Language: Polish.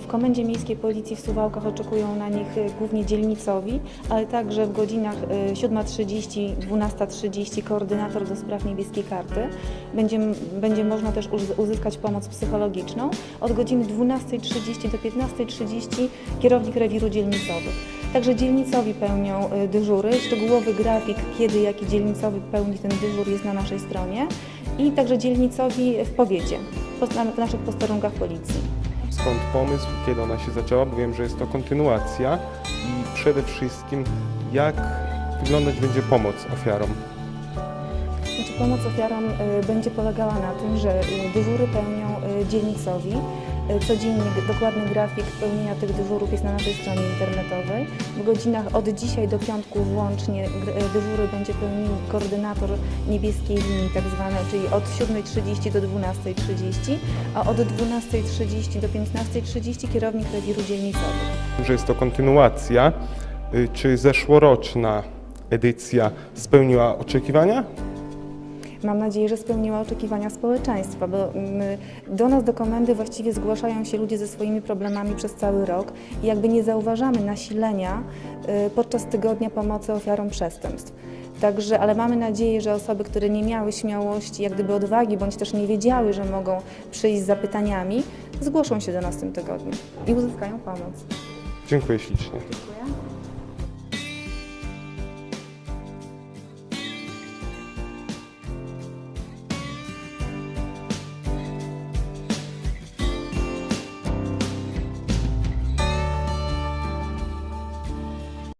W Komendzie Miejskiej Policji w Suwałkach oczekują na nich y, głównie dzielnicowi, ale także w godzinach y, 7.30, 12.30 koordynator do spraw niebieskiej karty. Będzie, będzie można też uz- uzyskać pomoc psychologiczną. Od godziny 12.30 do 15.30 kierownik rewiru dzielnicowych. Także dzielnicowi pełnią y, dyżury. Szczegółowy grafik, kiedy jaki dzielnicowy pełni ten dyżur jest na naszej stronie. I także dzielnicowi w powiecie, w naszych posterunkach policji. Skąd pomysł, kiedy ona się zaczęła, bo wiem, że jest to kontynuacja i przede wszystkim jak wyglądać będzie pomoc ofiarom. Znaczy, pomoc ofiarom y, będzie polegała na tym, że y, dyżury pełnią y, dzielnicowi. Y, Codziennie dokładny grafik pełnienia tych dyżurów jest na naszej stronie internetowej. W godzinach od dzisiaj do piątku włącznie y, dyżury będzie pełnił koordynator niebieskiej linii tak zwane, czyli od 7.30 do 12.30, a od 12.30 do 15.30 kierownik rewiru dzielnicowych. Że jest to kontynuacja. Y, Czy zeszłoroczna edycja spełniła oczekiwania? Mam nadzieję, że spełniła oczekiwania społeczeństwa, bo do nas, do komendy właściwie zgłaszają się ludzie ze swoimi problemami przez cały rok i jakby nie zauważamy nasilenia y, podczas tygodnia pomocy ofiarom przestępstw. Także, ale mamy nadzieję, że osoby, które nie miały śmiałości, jak gdyby odwagi, bądź też nie wiedziały, że mogą przyjść z zapytaniami, zgłoszą się do nas w tym tygodniu i uzyskają pomoc. Dziękuję ślicznie.